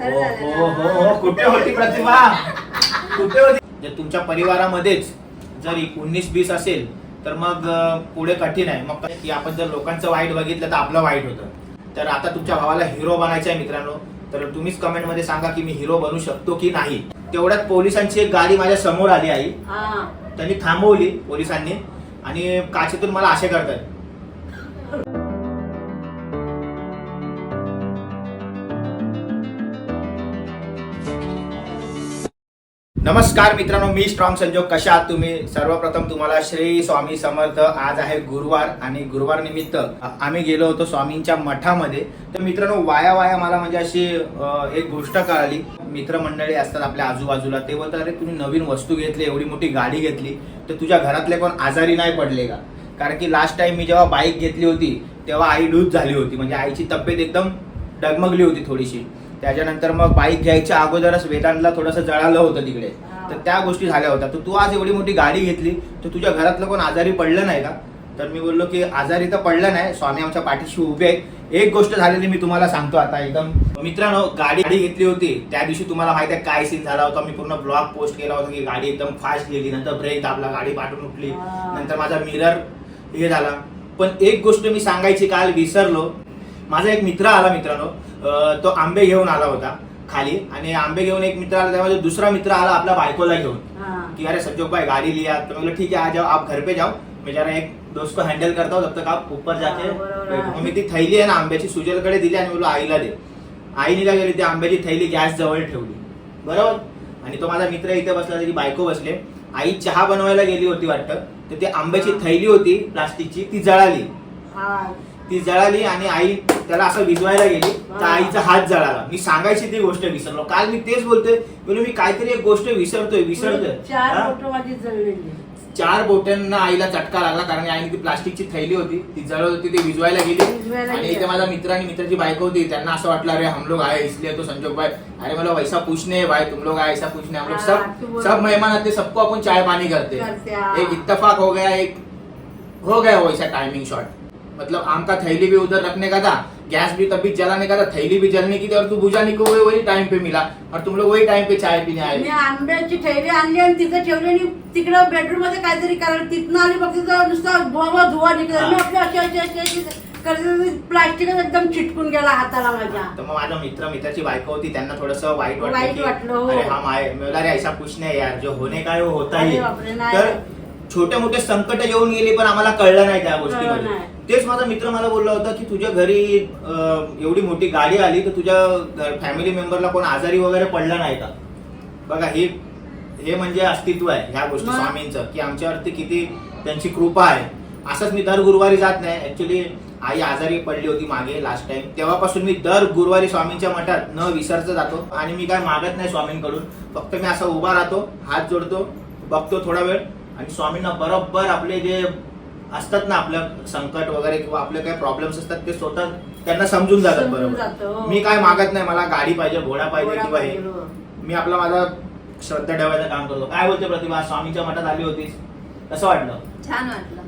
हो हो? हो हो कुठे होती प्रतिभा कुठे होती? जर तुमच्या परिवारामध्येच जर उन्नीस बीस असेल तर मग पुढे कठीण आहे. मग की आपण जर लोकांचं वाईट बघितलं तर आपलं वाईट होतं. तर आता तुमच्या भावाला हिरो बनायचं आहे मित्रांनो. तर तुम्हीच कमेंटमध्ये सांगा की मी हिरो बनू शकतो की नाही. तेवढ्यात पोलिसांची एक गाडी माझ्यासमोर आली आई. हा. त्यांनी थांबवली पोलिसांनी. आणि काचेतून मला असे करतात. नमस्कार मित्रांनो मी स्ट्रॉंग संजोग. कशा आहात तुम्ही? सर्वप्रथम तुम्हाला श्री स्वामी समर्थ. आज आहे गुरुवार आणि गुरुवार निमित्त आम्ही गेलो होतो स्वामींच्या मठामध्ये. तर मित्रांनो वाया वाया मला म्हणजे अशी एक गोष्ट कळाली. मित्रमंडळी असतात आपल्या आजूबाजूला. ते बोलतात अरे तुम्ही नवीन वस्तू घेतली एवढी मोठी गाडी घेतली तर तुझ्या घरातले कोण आजारी नाही पडले का? कारण की लास्ट टाइम मी जेव्हा बाईक घेतली होती तेव्हा आई लूज झाली होती. म्हणजे आईची तब्येत एकदम डगमगली होती थोडीशी. त्याच्यानंतर मग बाईक घ्यायच्या अगोदरच वेदांतला थोडंसं जळालं होतं तिकडे. तर त्या गोष्टी झाल्या होत्या. तर तू आज एवढी मोठी गाडी घेतली तर तुझ्या घरातलं कोण आजारी पडलं नाही का? तर मी बोललो की आजारी तर पडलं नाही स्वामी आमच्या पाठीशी उभे आहेत. एक गोष्ट झालेली मी तुम्हाला सांगतो आता एकदम. मित्रांनो गाडी गाडी घेतली होती. त्या दिवशी तुम्हाला माहिती आहे काय सीन झाला होता. मी पूर्ण ब्लॉग पोस्ट केला होता की गाडी एकदम फास्ट गेली नंतर ब्रेक दाबला गाडी पाठवून उठली. नंतर माझा मिरर हे झाला. पण एक गोष्ट मी सांगायची काल विसरलो. माझा एक मित्र आला मित्रांनो. तो आंबे घेऊन आला होता खाली. आणि आंबे घेऊन एक मित्र आला त्यामध्ये दुसरा मित्र आला आपल्या बायकोला घेऊन. कि अरे संजोग भाई गाड़ी लिया. तो मैं बोला ठीक है आ जाओ आप घर पे जाओ मैं जरा एक दोस्त को हँडल करता हूँ तब तक आप ऊपर जाके आहे. मी ती थैली आहे ना आंब्याची सुजलकडे दिली आणि बोललो आईला दे. आईने काय केली ती आंब्याची थैली गॅस जवळ ठेवली. बरोबर? आणि तो माझा मित्र इथे बसला त्याची बायको बसले. आई चहा बनवायला गेली होती वाटतं. तर ती आंब्याची. थैली होती प्लास्टिकची ती जळाली. ती जळाली आणि आई त्याला असं विजवायला गेली. तर. आईचा हात जळाला. मी सांगायची ती गोष्ट विसरलो. काल मी तेच बोलतोय बोलू मी काहीतरी एक गोष्ट विसरतोय विसरतोय. चार? बोटं माझी जळलेली. चार बोटांना आईला चटका लागला कारण आईने ती प्लास्टिकची थैली होती. ती जळत होती ती विजवायला गेली. आणि गेली. इथे माझा मित्र आणि मित्राची बायको होती. त्यांना असं वाटलं अरे हम लोग आए इसलिए तो संजोग भाई. अरे मला वैसा पूछने है भाई तुम लोग आए ऐसा पूछने हम लोग हाँ, सब बोल. सब मेहमान आते सबको अपन चाय पानी करते. करते, हाँ. एक इत्तेफाक हो गया एक हो गया वैसा टाइमिंग शॉट मतलब आम का थैली भी उधर रखने का था गैस भी तभी जलाने का था थैली भी जलने की थी और तू बुझाने को वही वही टाइम पे मिला और तुम लोग वही टाइम पे चाय पीने आए मी आंब्याची थैली आणली आणि तिथं ठेवली आणि तिकडं बेडरूममध्ये काहीतरी करायला तिथनं आली बघ तिथं नुसता धुवा. मी आपली अशी अशी अशी अशी करते प्लास्टिकच एकदम चिटकून गेला हाताला माझ्या तर मग माझा मित्र मित्राची बायको होती त्यांना थोडस वाईट वाटलं वाईट की, वाटलं, हो. अरे अरे ऐसा कुछ नाही यार जो होने का है वो होता अरे है." बापरे, नाही. तर छोटे मोठे संकट येऊन गेले पण आम्हाला कळलं नाही त्या कळलं गोष्टीमध्ये नाही. तेच माझा मित्र मला बोलला होता की तुझ्या घरी अं, एवढी मोठी गाडी आली तर तुझ्या फॅमिली मेंबरला कोण आजारी वगैरे पडला नाही का? बघा हे हे म्हणजे अस्तित्व आहे ह्या गोष्टी मग? स्वामींचं की आमच्यावरती किती त्यांची कृपा आहे. असंच मी दर गुरुवारी जात नाही. ऍक्च्युली आई आजारी पडली होती मागे लास्ट टाइम तेव्हापासून मी दर गुरुवारी स्वामींच्या मठात न विसरता जातो आणि मी काय मागत नाही स्वामींकडून. फक्त मी असा उभा राहतो हात जोडतो बघतो थोडा वेळ आणि स्वामींना बरोबर आपले जे असतात ना आपलं संकट वगैरे किंवा आपले काही प्रॉब्लेम्स असतात ते स्वतः त्यांना समजून जातात बरोबर. हो. मी काय मागत नाही मला गाडी पाहिजे घोडा पाहिजे किंवा हे. हो. मी आपला माझा श्रद्धा ठेवायचं काम करतो. काय बोलते प्रतिभा स्वामीच्या मठात आली होतीस? कसं वाटलं? छान वाटलं.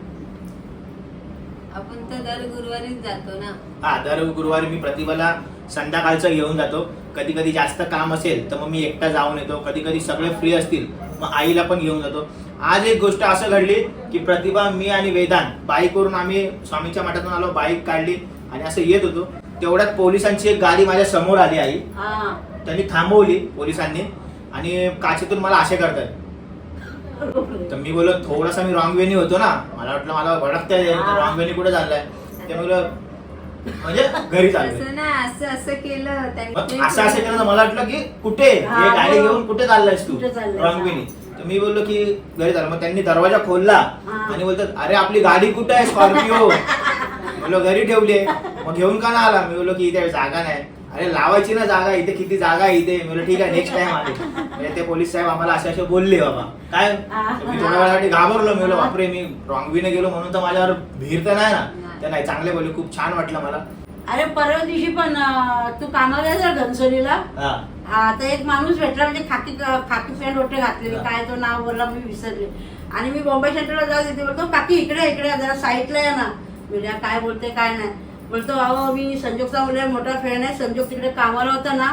आपण तर दर गुरुवारीच जातो ना. हा दर गुरुवारी मी प्रतिभाला संध्याकाळचं घेऊन जातो. कधी कधी जास्त काम असेल तर मग मी एकटा जाऊन येतो. कधी कधी सगळे फ्री असतील मग आईला पण घेऊन जातो. आज एक गोष्ट असं घडली की प्रतिभा मी आणि वेदांत बाईकवरून आम्ही स्वामीच्या मठातून आलो बाईक काढली आणि असं येत होतो. तेवढ्यात पोलिसांची एक गाडी माझ्यासमोर आली आई. त्यांनी थांबवली पोलिसांनी आणि काचेतून मला असे करतात. तर मी बोललो थोडासा मी रॉंग वेनी होतो ना. मला वाटलं मला भडकताय हा. रॉंग वेनी कुठे चाललाय? ते बोललं म्हणजे घरी चाललोय. असं ना असं केलं. असं असं केलं मला वाटलं की कुठे? गाडी हो. घेऊन कुठे चाललायस तू? रॉंग वेनी तर मी बोललो की घरी चाललो मग त्यांनी दरवाजा खोलला. आणि बोलतात अरे आपली गाडी कुठे आहे स्कॉर्पिओ? बोललो घरी ठेवली आहे. मग घेऊन का ना आला? मी बोललो की इथे जागा नाही. अरे लावायची ना जागा इथे किती जागा आहे इथे. मी बोललो ठीक आहे नेक्स्ट टाइम आले. म्हणजे ते पोलीस साहेब आम्हाला असे असे बोलले बाबा काय. मी थोड्या वेळासाठी घाबरलो. मी बोललो बापरे मी रॉंग वेने गेलो म्हणून तर माझ्यावर भीर तर नाही ना. तर नाही चांगले बोलले खूप छान वाटलं मला. अरे परवा दिवशी पण अं, तू कामाला जा घनसोलीला? हा. तर एक माणूस भेटला म्हणजे खाकी खाकी पॅन्ट वगैरे घातलेली. हा. काय तो नाव बोलला मी विसरले. आणि मी बॉम्बे सेंटरला जाऊ तिथे बोलतो काकी इकडे इकडे जरा साईडला या ना. मी काय बोलते काय नाही. बोलतो अहो मी संजोगचा मुलं मोठा फॅन आहे. संजोग तिकडे कामाला होता ना.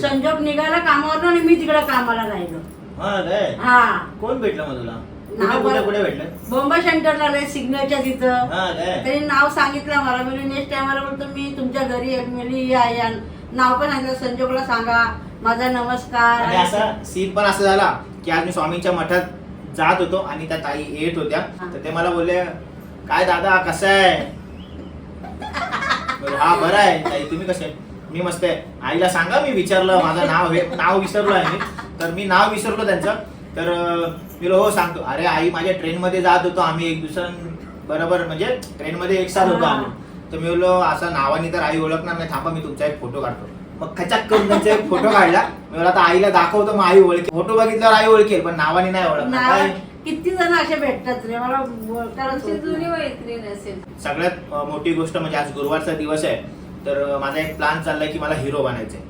संजोग निघाला कामावर आणि मी तिकडे कामाला राहिलो. हा काय हा. कोण भेटलं मग तुला? कुठे नाव कुठे भेटलं? बॉम्बे सेंटरला रे सिग्नलच्या तिथं हा काय त्यांनी नाव सांगितलं मला. मी नेक्स्ट टाइमला बोलतो मी तुमच्या घरी आहे मी या या नाव पण सांगितलं. संजोगला सांगा माझा नमस्कार. आणि असा सीन पण असं झाला की आज मी स्वामींच्या मठात जात होतो आणि त्या ताई येत होत्या. तर ते मला बोलले काय दादा कसं आहे? बोललो, हा बरं आहे. ताई तुम्ही कसे? आहे?" मी मस्त आहे. आईला सांगा मी विचारलं माझं नाव हे नाव विसरलो आहे मी तर मी नाव विसरलो त्यांचं. तर मी हो सांगतो. अरे आई माझ्या ट्रेनमध्ये जात होतो आम्ही एक दुसऱ्या बरोबर म्हणजे ट्रेनमध्ये एक साथ होतो. आम्ही. तर मी बोललो असं नावाने तर आई ओळखणार नाही. थांबा मी तुमचा एक फोटो काढतो. मग खचाक करून त्यांचा एक फोटो काढला. मी आता आईला दाखवतो मग आई ओळखेल फोटो बघितल्यावर आई ओळखेल पण नावाने नाही ओळखणार. काय? किती जण असे भेटतात रे मला जुनी. मैत्रीण असेल. सगळ्यात अं, मोठी गोष्ट म्हणजे आज गुरुवारचा दिवस आहे. तर माझा एक प्लान चाललाय की मला हिरो बनायचंय.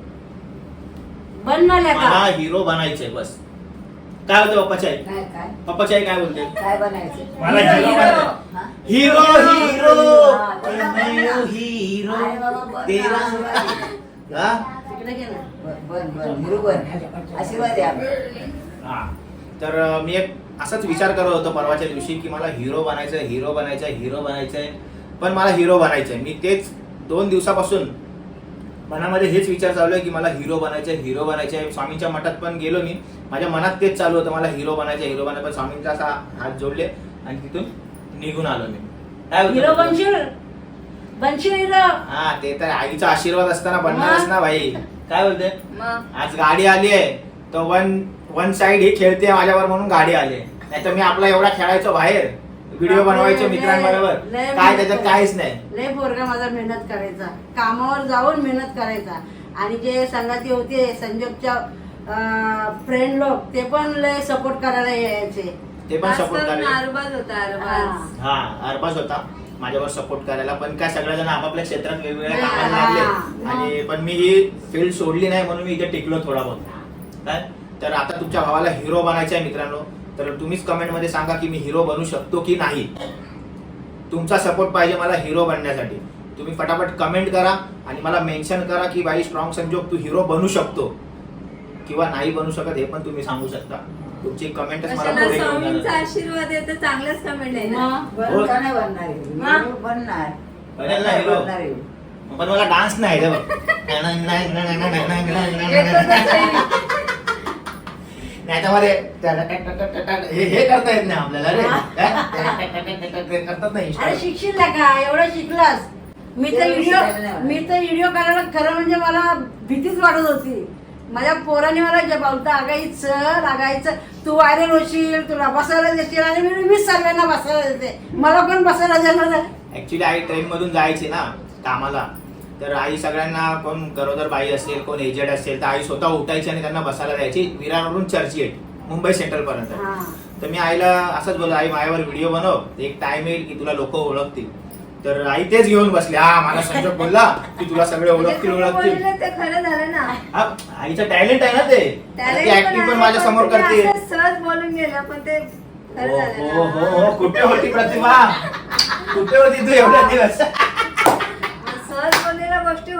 मला हिरो बनायचंय बस. काय होतं पप्पाची आई? काय आई काय बोलते? काय बनायचं मला हिरो, हिरो हिरो. हा? हिरो हिरो हा, तेरा मेरा. हिरो आहे बाबा, बन तेरा ना. हा? तिकडे गेला. बन बन बन. हिरो बन. आशीर्वाद आहे आपला. हा. तर अं, मी एक असाच विचार करत होतो परवाच्या दिवशी की मला हिरो बनायचंय हिरो बनायचंय हिरो बनायचंय. पण मला हिरो बनायचंय. मी तेच दोन दिवसापासून मनामध्ये हेच विचार चालू आहे की मला हिरो बनायचंय हिरो बनायचंय. स्वामींच्या मठात पण गेलो मी. माझ्या मनात तेच चालू होतं मला हिरो बनायचं हिरो बनायचं पण स्वामींचा असा हात जोडले आणि तिथून निघून आलो मी. काय हिरो? बनशील? बनशील हिरो हा ते तर आईचा आशीर्वाद असताना बनणारच ना भाई. काय बोलते आज गाडी आली आहे. तर वन वन साइड ही खेळते माझ्यावर म्हणून गाडी आली नाही तर मी आपला एवढा खेळायचो बाहेर. व्हिडिओ बनवायचो मित्रांबरोबर. काय त्याच्यात काहीच नाही. लय पोरगा माझा मेहनत करायचा. कामावर जाऊन मेहनत करायचा. आणि जे संगाती होते संजोगच्या फ्रेंड लोक ते पण लय सपोर्ट करायला यायचे. ते पण सपोर्ट करायला अरबाज होता अरबाज हा. अरबाज होता. माझ्यावर सपोर्ट करायला. पण काय सगळेजण आपापल्या क्षेत्रात वेगवेगळ्या हा, कामाला हा. लागले आणि पण मी ही फील्ड सोडली नाही म्हणून मी इथे टिकलो थोडा बहुत. काय तर आता तुमच्या भावाला हिरो बनायचं आहे मित्रांनो. तर तुम्हीच कमेंटमध्ये सांगा की मी हिरो बनू शकतो की नाही तुमचा सपोर्ट पाहिजे मला हिरो बनण्यासाठी तुम्ही फटाफट कमेंट करा आणि मला मेन्शन करा की बाई स्ट्रॉंग संजोग तू हिरो बनू शकतो किंवा नाही बनू शकत हे पण तुम्ही सांगू शकता तुमची जाणार. आशीर्वाद आहे तर चांगलाच कमेंट आहे ना नाही बनणार? हिरो बनणार बनेल ना हिरो? बनणार हिरो. पण मला डान्स नाही बघ. असेल. नाही तर मध्ये हे हे करता येत नाही आपल्याला रे. करतात नाही अरे Insta. शिकशील ना का? एवढं शिकलास. मी तर व्हिडिओ शिकायला नाही. मी तर व्हिडिओ करायला खरं म्हणजे मला भीतीच वाटत होती. माझ्या पोराने मला जे बोलता आगायचं लागायचं तू व्हायरल होशील तुला बसायला देशील आणि मी मीच सर्वांना बसायला देते. मला पण बसायला देणार नाही. ऍक्च्युली आई ट्रेन मधून जायची ना कामाला. तर आई सगळ्यांना कोण गरोदर बाई असेल कोण एजेड असेल तर आई स्वतः उठायची आणि त्यांना बसायला द्यायची. विरारवरून चर्चगेट मुंबई सेंट्रल पर्यंत. हा. तर मी आईला असंच बोललो आई माझ्यावर व्हिडिओ बनव. एक टाइम येईल की तुला लोक ओळखतील. तर आई तेच घेऊन बसली. हा मला संजोग बोलला की तुला सगळे म्हणजे ओळखतील ओळखतील. आईचं टॅलेंट आहे ना ते. ऍक्टिंग पण माझ्यासमोर करते. असं सहज बोलून गेलं पण ते खरं हो हो हो हो. कुठे होती प्रतिभा कुठे होती तू एवढ्या दिवस?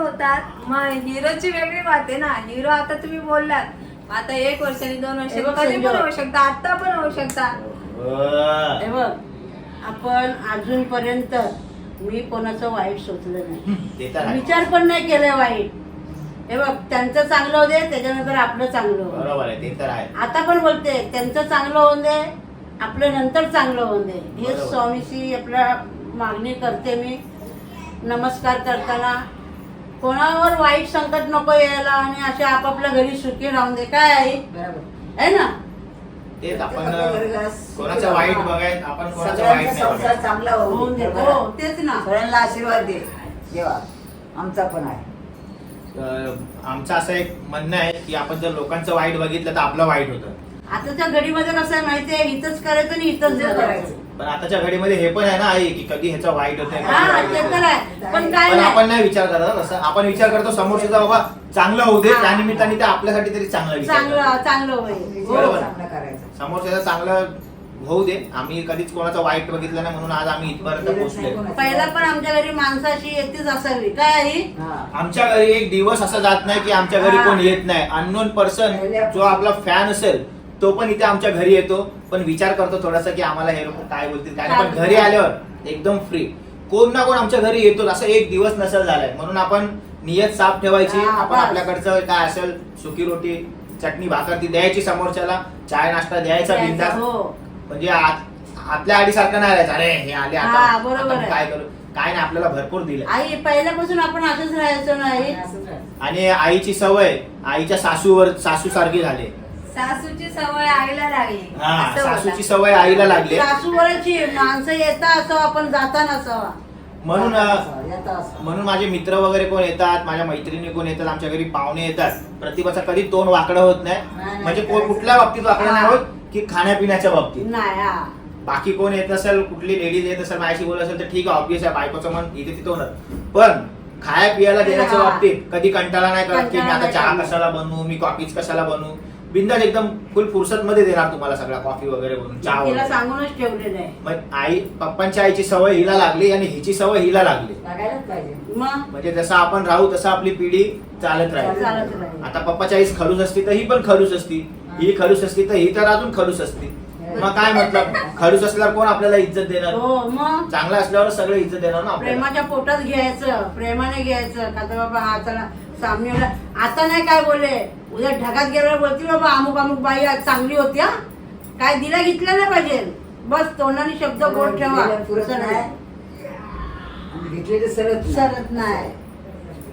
होतात. मग हिरोची वेगळी बात आहे ना. हिरो आता तुम्ही बोललात. आता एक वर्षांनी दोन हे वर्षांनी बघ कधी पण संजय. होऊ शकता. आता पण होऊ शकता. हे बघ आपण अजूनपर्यंत मी कोणाचं वाईट सोचलं नाही. ते तर आहे. विचार पण नाही केले वाईट. हे बघ त्यांचं चांगलं होऊ दे त्याच्यानंतर आपलं चांगलं होऊ दे. बरोबर आहे ते तर आहे. आता पण बोलते त्यांचं चांगलं होऊन दे आपलं नंतर चांगलं होऊन दे. हे बरोबर. स्वामीची आपल्या मागणी करते मी. नमस्कार करताना कोणावर वाईट संकट नको यायला आणि असे आपापल्या घरी सुखी राहून दे. काय आहे बरोबर. है ना? तेच आपण आपल्या वर्गास कोणाचं वाईट बघायचं आपण कोणाचं वाईट सगळ्यांचा नाही संसार बघायचं. चांगला होऊन दे. हो तेच ना. सगळ्यांना आशीर्वाद दे. देवा आमचा पण आहे. अं, आमचं असं एक म्हणणं आहे की आपण जर लोकांचं वाईट बघितलं तर आपलं वाईट होतं. आताच्या घडीमध्ये कसं आहे माहितीये इथंच करायचं आणि इथंच इथंच करायचं. पण आताच्या घडीमध्ये हे पण आहे ना आई की कधी ह्याचं वाईट होतंय कधी हा वाईट ते होतंय. आहे. पण काय पण नाही. आपण नाही विचार करत असं आपण विचार करतो समोरच्याचा बाबा चांगलं होऊ दे हा. त्यानिमित्ताने ते आपल्यासाठी तरी चांगलं विचार. चांगलं चांगलं होईल. विचार बरोबर. चांगला करायचा. समोरच्याचं चांगलं होऊ दे. आम्ही कधीच कोणाचं वाईट बघितलं नाही म्हणून आज आम्ही इथपर्यंत पोहोचलोय. पहिला पण आमच्या घरी माणसाची येतीच असावी. काय आई? हा. आमच्या घरी एक दिवस असा जात नाही की आमच्या घरी हा. कोण येत नाही. अननोन पर्सन जो आपला फॅन असेल तो पण इथे आमच्या घरी येतो. पण विचार करतो थोडासा की आम्हाला हे लोक काय बोलतील काय नाही. पण घरी आल्यावर एकदम फ्री कोण ना कोण आमच्या घरी येतो असं एक दिवस नसेल झालाय. म्हणून आपण नियत साफ ठेवायची. हा, आपण बस. आपल्याकडचं काय असेल सुकी रोटी चटणी भाकर ती द्यायची समोरच्याला. चाय नाश्ता द्यायचा बिंदास. हो. म्हणजे आत- आपल्या आडीसारखं नाही राहायचं. अरे हे आले आता. हा, बरोबर आता मी आहे. काय करू? काय नाही आपल्याला भरपूर दिलं. आई पहिल्यापासून आपण असंच राहायचो नाही. आणि आईची सवय आईच्या सासूवर सासू सारखी झाली. सासूची सवय आईला लागली हा असं. सासूची सवय आईला लागली सासूवरची माणसं येता असावं आपण जाता नसावा म्हणून येतं अं, असं, येतं असं. म्हणून माझे मित्र वगैरे कोण येतात माझ्या मैत्रिणी कोण येतात आमच्या घरी पाहुणे येतात प्रतिभाचा कधी तोंड वाकडं होत नाही नाही. म्हणजे कोण कुठल्या बाबतीत वाकडं नाही होत की खाण्यापिण्याच्या बाबतीत नाही हा बाकी कोण येत असेल कुठली लेडीज येत असेल माझ्याशी बोलत असेल तर ठीक आहे ऑब्विस आहे बायकोचं मन इथे तिथे होणार पण खाया पियाला देण्याच्या हा. बाबतीत कधी कंटाळा नाही करत की मी कंटाळा आता नाही चहा करत. कशाला बनवू मी कॉफीच कशाला बनवू बिंदास एकदम फुल फुर्सत मध्ये देणार तुम्हाला सगळा कॉफी वगैरे बनवून चहा तिला वगैरे. सांगूनच ठेवलेलं आहे. मग आई पप्पांच्या आईची सवय हिला लागली आणि हिची सवय हिला लागली. लागायलाच पाहिजे. मग? म्हणजे जसं आपण राहू तसं आपली पिढी चालत राहील. चालत राहील. आता पप्पाच्या आईस खडूस असती तर ही पण खडूस असती. ही खडूस असती तर ही तर अजून खडूस असती. मग काय मतलब? खडूस असल्यावर कोण आपल्याला इज्जत देणार? हो मग? चांगला असल्यावर सगळे इज्जत देणार ना आपल्याला? प्रेमाच्या पोटात घ्यायचं प्रेमाने घ्यायचं. का तर बाबा हा चला सामने आता नाही काय बोलले उद्या ढगात गेल्यावर बोलतील बाबा अमुक अमुक बाई आज चांगली होती हा काय दिला घेतलं नाही पाहिजे बस तोंडाने शब्द गोड ठेवा पुरत. नाही. घेतलेलं सरत नाही. सरत नाही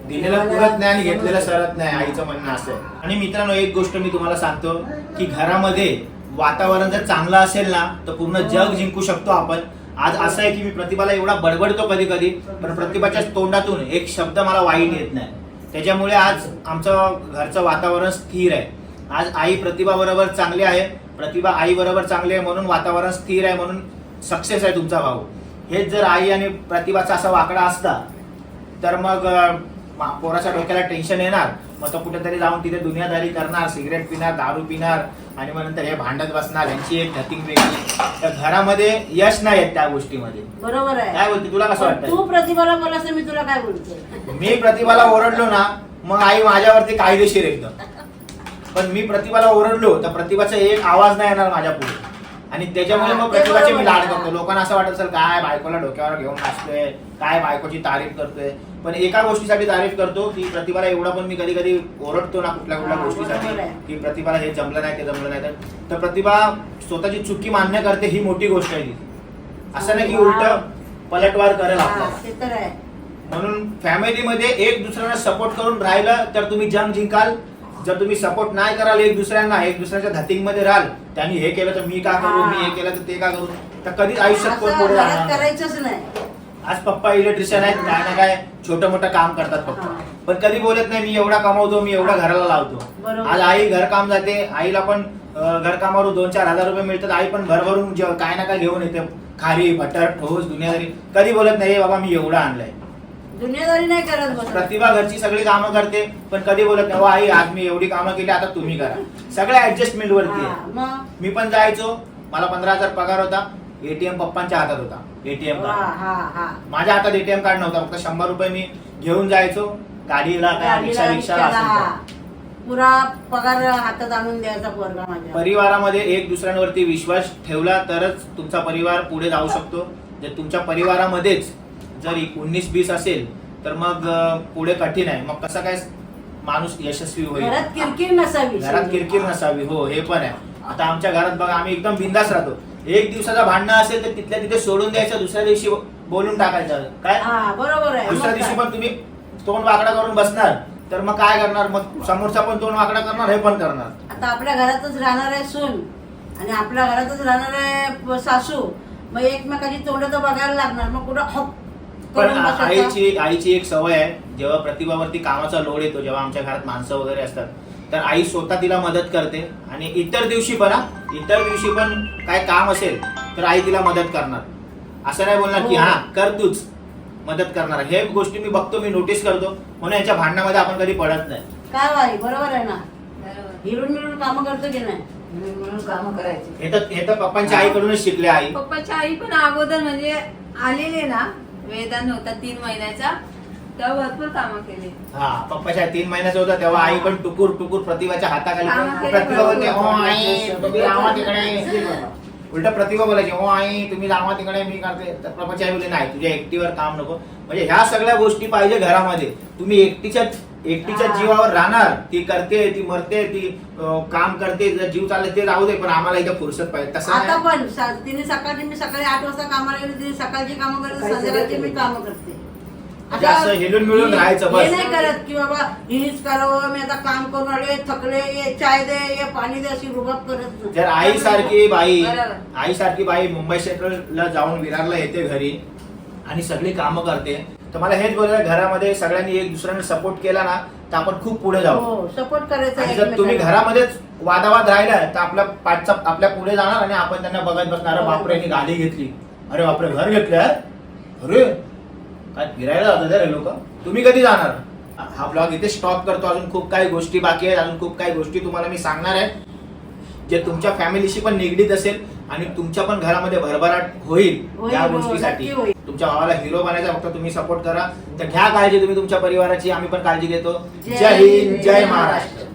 दिलेलं पुरत नाही आणि घेतलेलं सरत नाही आईचं म्हणणं असं आहे. आणि मित्रांनो एक गोष्ट मी तुम्हाला सांगतो की घरामध्ये वातावरण जर चांगलं असेल ना तर पूर्ण जग जिंकू शकतो आपण आज असं आहे की मी प्रतिभाला एवढा बडबडतो कधी कधी पण प्रतिभाच्या तोंडातून एक शब्द मला वाईट येत नाही त्याच्यामुळे आज आमचं घरचं वातावरण स्थिर आहे. आज आई प्रतिभा बरोबर चांगली आहे. प्रतिभा आई बरोबर चांगली आहे म्हणून वातावरण स्थिर आहे म्हणून सक्सेस आहे तुमचा भाऊ. हेच जर आई आणि प्रतिभाचा असा वाकडा असता तर मग पोराच्या डोक्याला टेन्शन येणार मग तो कुठेतरी जाऊन तिथे दुनियादारी करणार सिगरेट पिणार दारू पिणार आणि मग नंतर हे भांडत बसणार यांची एक धतिंग वेगळी. तर घरामध्ये यश नाही येत त्या गोष्टीमध्ये. बरोबर आहे. काय बोलते तुला कसं पण वाटतं तू प्रतिभाला तर मी तुला काय बोलते मी प्रतिभाला ओरडलो ना मग आई माझ्यावरती कायदेशीर एकदम. पण मी प्रतिभाला ओरडलो तर प्रतिभाचा एक आवाज नाही येणार माझ्या पुढे. आणि त्याच्यामुळे मग प्रतिभाचे मी लाड. करतो लोकांना असं वाटत असेल काय बायकोला डोक्यावर घेऊन नाचतोय? काय बायकोची तारीफ करतोय? पण एका गोष्टीसाठी तारीफ करतो की प्रतिभाला एवढा पण मी कधी कधी ओरडतो ना कुठल्या कुठल्या गोष्टीसाठी. की प्रतिभाला हे जमलं नाही ते जमलं नाही. तर- प्रतिभा स्वतःची चुकी मान्य करते ही मोठी गोष्ट आहे असं नाही की उलट पलटवार करेल आपल्याला. म्हणून फॅमिलीमध्ये एक दुसऱ्यांना सपोर्ट करून राहिलं तर तुम्ही जंग जिंकाल. जर तुम्ही सपोर्ट नाही कराल एक दुसऱ्यांना एक दुसऱ्याच्या धतिंगमध्ये राहाल त्यांनी हे केलं तर मी का करू मी हे केलं तर ते का करू तर कधीच आयुष्यात कोण पुढे. करायचंच नाही. आज पप्पा इलेक्ट्रिशियन आहेत काय ना काय छोटं मोठं काम करतात पप्पा. पण कधी बोलत नाही मी एवढा कमावतो मी एवढा घराला लावतो. आज आई घरकाम जाते आईला पण घरकामावर दोन चार हजार रुपये मिळतात आई पण भरभरून काय ना काय घेऊन येते. खारी बटर ठोस दुनियादारी. कधी बोलत नाही "ए बाबा मी एवढा आणलाय. दुनियादारी नाही करत प्रतिभा घरची सगळी कामं करते पण कधी बोलत नाही "हो आई आज मी एवढी कामं केली आता तुम्ही करा. सगळ्या ऍडजस्टमेंट वरती मी पण जायचो मला पंधरा हजार पगार होता एटीएम पप्पांच्या हातात होता. एटीएम कार्ड हा हा माझ्या हातात एटीएम कार्ड नव्हता फक्त शंभर रुपये मी घेऊन जायचो. गाडीला काय रिक्षा गाडीला रिक्षा रिक्षाला, असेल हा. तर. पुरा पगार हातात आणून द्यायचा पोरगा माझ्या. परिवारामध्ये एक दुसऱ्यांवरती विश्वास ठेवला तरच तुमचा परिवार पुढे जाऊ शकतो. जर तुमच्या परिवारामध्येच जर उन्नीस बीस असेल तर मग अं, पुढे कठीण आहे. मग कसं काय माणूस यशस्वी होईल? घरात किरकिर नसावी. घरात किरकिर नसावी. हो हे पण आहे. आता आमच्या घरात बघा आम्ही एकदम बिंदास राहतो. एक दिवसाचा भांडणं असेल तर तिथल्या तिथे सोडून द्यायचं दुसऱ्या दिवशी बोलून टाकायचं. काय? हा बरोबर आहे. दुसऱ्या मग दिवशी काय? पण तुम्ही तोंड वाकडा करून बसणार. तर मग काय करणार? मग समोरचा पण तोंड वाकडा करणार हे पण करणार. आता आपल्या घरातच राहणार आहे सून आणि आपल्या घरातच राहणार आहे प- सासू. मग एकमेकाची तोंड तर बघायला लागणार. मग कुठं हप पण करून बसायचं. आईची आईची एक सवय आहे. जेव्हा प्रतिभावरती कामाचा लोड येतो जेव्हा आमच्या घरात माणसं वगैरे असतात तर आई स्वतः तिला मदत करते. आणि इतर दिवशी पण इतर दिवशी पण काय काम असेल तर आई तिला मदत करणार. असं नाही बोलणार की हो. हा कर तूच. मदत करणार. हे गोष्टी मी बघतो मी नोटीस करतो. म्हणून याच्या भांडणामध्ये आपण कधी पडत नाही. काय बाई बरोबर आहे ना? बरोबर. हिरून मिळून कामं करतो की नाही? मिळून काम करायची. हे तर हे तर पप्पांच्या आईकडूनच शिकले आई. पप्पाची आई पण अगोदर म्हणजे आलेले ना वेदांत होता तीन महिन्याचा. तेव्हा भरपूर कामं केली हा पप्पाच्या तीन महिन्याचा होता तेव्हा आई पण टुकूर टुकूर प्रतिभाच्या हाताखाली प्रतिभा बोलते. हो आई तुम्ही लावा तिकडे उलट प्रतिभा बोलायची हो आई तुम्ही लावा तिकडे मी करते तर पप्पाची आई बोलते नाही तुझ्या एकटीवर काम नको म्हणजे ह्या सगळ्या गोष्टी पाहिजे घरामध्ये तुम्ही एकटीच्या एकटीच्या हा. जीवावर राहणार ती करते ती मरते ती अं, काम करते जर जीव चालले ते राहू दे पण आम्हाला इथे फुरसत पाहिजे तसं आता नाही. पण स- तिने सकाळची मी सकाळी आठ वाजता कामाला गेली तिने सकाळची कामं करते संध्याकाळची मी. कामं करते म्हणजे असं हिलून मिळून हे- राहायचं. हे नाही करत की बाबा हिनीच करावं मी आता काम करून थकले ये चाय दे ये पाणी दे अशी रुबाब करत नाही. जर आई सारखी बाई बरोबर. आई सारखी बाई मुंबई सेंट्रलला जाऊन विरारला येते घरी आणि सगळी कामं करते तर मला हेच बोलायचं घरामध्ये सगळ्यांनी एक दुसऱ्यांना सपोर्ट केला ना तर आपण खूप पुढे जाऊ हो सपोर्ट करायचा आणि जर तुम्ही एकमेकांना. घरामध्येच वादावाद राहिला तर आपल्या पाठचा आपल्या पुढे जाणार आणि आपण त्यांना बघत बसणार बापरे यांनी गाडी घेतली अरे बापरे घर घेतले अरे काय फिरायला जातात रे लोक? तुम्ही कधी जाणार? हा ब्लॉग इथे स्टॉप करतो. अजून खूप काही गोष्टी बाकी आहेत. अजून खूप काही गोष्टी तुम्हाला मी सांगणार आहे. जे तुमच्या फॅमिलीशी पण निगडीत असेल आणि तुमच्या पण घरामध्ये भरभराट होईल या हो, गोष्टीसाठी. तुमच्या भावाला हिरो बनायचा फक्त तुम्ही सपोर्ट करा. तर घ्या काळजी तुम्ही तुमच्या परिवाराची. आम्ही पण काळजी घेतो. जय हिंद जय महाराष्ट्र.